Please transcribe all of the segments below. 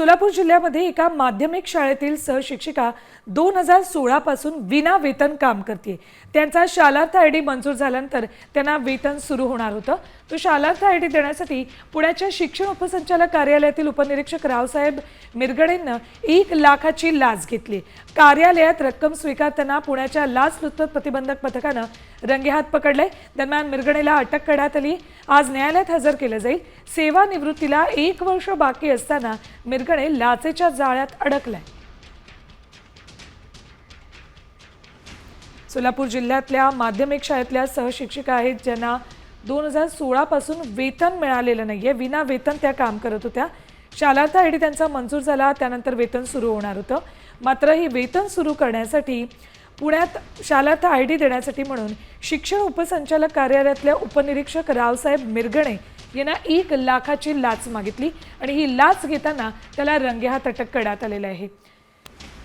सोलापूर जिल्ह्यामध्ये एका माध्यमिक शाळेतील सहशिक्षिका दोन हजार सोळापासून विना वेतन काम करते त्यांचा शालार्थ आय डी मंजूर झाल्यानंतर त्यांना वेतन सुरू होणार होतं. तो शालार्थ आय डी देण्यासाठी पुण्याच्या शिक्षण उपसंचालक कार्यालयातील उपनिरीक्षक रावसाहेब मिरगडेंना एक लाखाची लाच घेतली. कार्यालयात रक्कम स्वीकारताना पुण्याच्या लाच लुचपत प्रतिबंधक पथकानं रंगेहात पकडले. दरम्यान मिरगडेला अटक करण्यात आली. आज न्यायालयात हजर केलं जाईल. सेवानिवृत्तीला एक वर्ष बाकी असताना मिरग लाचेच्या जाळ्यात अडकलाय. सोलापूर जिल्ह्यातल्या माध्यमिक शाळेतल्या सहशिक्षिका आहेत ज्यांना दोन हजार सोळापासून वेतन मिळालेलं नाहीये. विना वेतन त्या काम करत होत्या. शालार्थ आय डी त्यांचा मंजूर झाला. त्यानंतर वेतन सुरू होणार होतं. मात्र ही वेतन सुरू करण्यासाठी पुण्यात शालार्थ आय डी देण्यासाठी म्हणून शिक्षण उपसंचालक कार्यालयातल्या उपनिरीक्षक रावसाहेब मिरगणे यांना एक लाखाची लाच मागितली आणि ही लाच घेताना त्याला रंगेहात अटक करण्यात आलेलं आहे.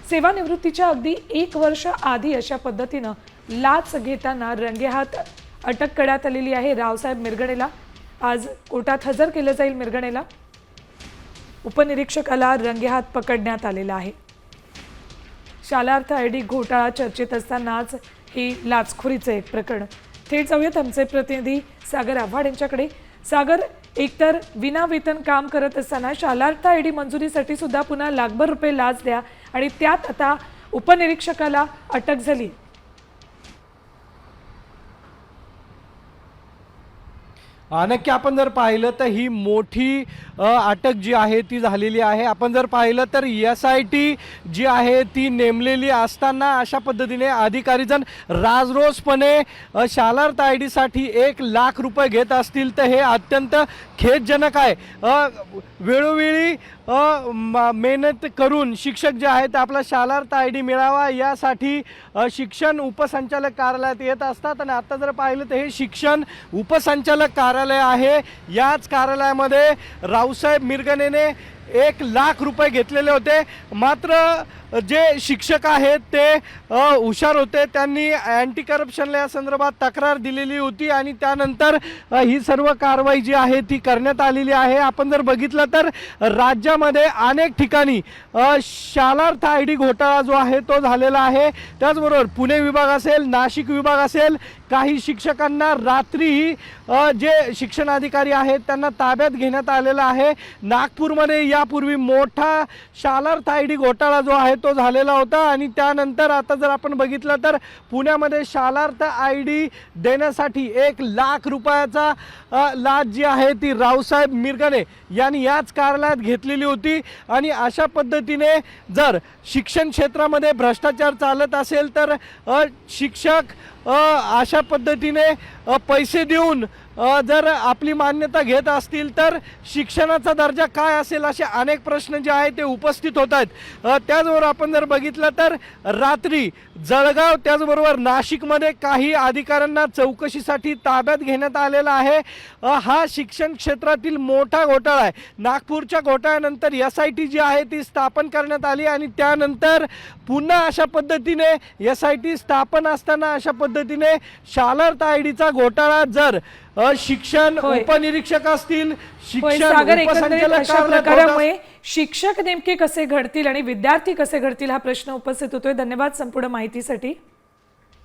सेवानिवृत्तीच्या अगदी एक वर्ष आधी अशा पद्धतीनं लाच घेताना रंगेहात अटक करण्यात आलेली आहे रावसाहेब मिरगणेला. आज कोर्टात हजर केलं जाईल मिरगणेला. उपनिरीक्षकाला रंगेहात पकडण्यात आलेला आहे. शालार्थ आय डी घोटाळा चर्चेत असतानाच ही लाचखोरीचं एक प्रकरण. थेट जाऊयात आमचे प्रतिनिधी सागर आव्हाड यांच्याकडे. सागर एकतर विना वेतन काम करत असताना शालार्थ आय डी मंजुरीसाठी सुद्धा पुन्हा लाखभर रुपये लाच द्या आणि त्यात आता उपनिरीक्षकाला अटक झाली. नक्की आपण जर पाहिलं तर ही मोठी अटक जी आहे ती झालेली आहे. आपण जर पाहिलं तर एस आय टी जी आहे ती नेमलेली असताना अशा पद्धतीने अधिकारीजण राजरोसपणे शालार्थ आय डीसाठी एक लाख रुपये घेत असतील तर हे अत्यंत खेदजनक आहे. वेळोवेळी म- मेहनत करून शिक्षक जे आहेत आपला शालार्थ आय डी मिळावा यासाठी शिक्षण उपसंचालक कार्यालयात येत असतात. आणि आता जर पाहिलं तर हे शिक्षण उपसंचालक कार्यालय आहे. याच कार्यालयामध्ये रावसाहेब मिरगणेने एक लाख रुपये घेतलेले होते. मात्र जे शिक्षक आहेत ते हुशार होते. त्यांनी अँटी करप्शनला या संदर्भात तक्रार दिलेली होती आणि त्यानंतर ही सर्व कारवाई जी आहे ती करण्यात आलेली आहे. आपण जर बघितलं तर राज्यामध्ये अनेक ठिकाणी शालार्थ आय डी घोटाळा जो आहे तो झालेला आहे. त्याचबरोबर पुणे विभाग असेल नाशिक विभाग असेल काही शिक्षकांना रात्री जे शिक्षण अधिकारी आहेत त्यांना ताब्यात घेण्यात आलेलं आहे. नागपूरमध्ये यापूर्वी मोठा शालार्थ आय डी घोटाळा जो आहे तो झालेला होता आणि त्यानंतर आता जर आपण बघितलं तर पुण्यामध्ये शालार्थ आय डी देण्यासाठी एक लाख रुपयाचा लाच जी आहे ती रावसाहेब मिरगणे यांनी याच कार्यालयात घेतलेली होती. आणि अशा पद्धतीने जर शिक्षण क्षेत्रामध्ये भ्रष्टाचार चालत असेल तर शिक्षक अशा पद्धतीने पैसे देऊन जर आपली मान्यता घेत असतील तर शिक्षणाचा दर्जा काय असेल असे अनेक प्रश्न जे आहेत ते उपस्थित होत आहेत. त्याचबरोबर आपण जर बघितलं तर रात्री जळगाव त्याचबरोबर नाशिकमध्ये काही अधिकाऱ्यांना चौकशीसाठी ताब्यात घेण्यात आलेला आहे. हा शिक्षण क्षेत्रातील मोठा घोटाळा आहे. नागपूरच्या घोटाळ्यानंतर एस आय टी जी आहे ती स्थापन करण्यात आली आणि त्यानंतर पुन्हा अशा पद्धतीने एस आय टी स्थापन असताना अशा पद्धतीने शालार्थ तायडीचा घोटाळा जर शिक्षण. उपनिरीक्षक असतील शिक्षण उपसंचालक शिक्षक नेमके कसे घडतील आणि विद्यार्थी कसे घडतील हा प्रश्न उपस्थित होतोय धन्यवाद संपूर्ण माहितीसाठी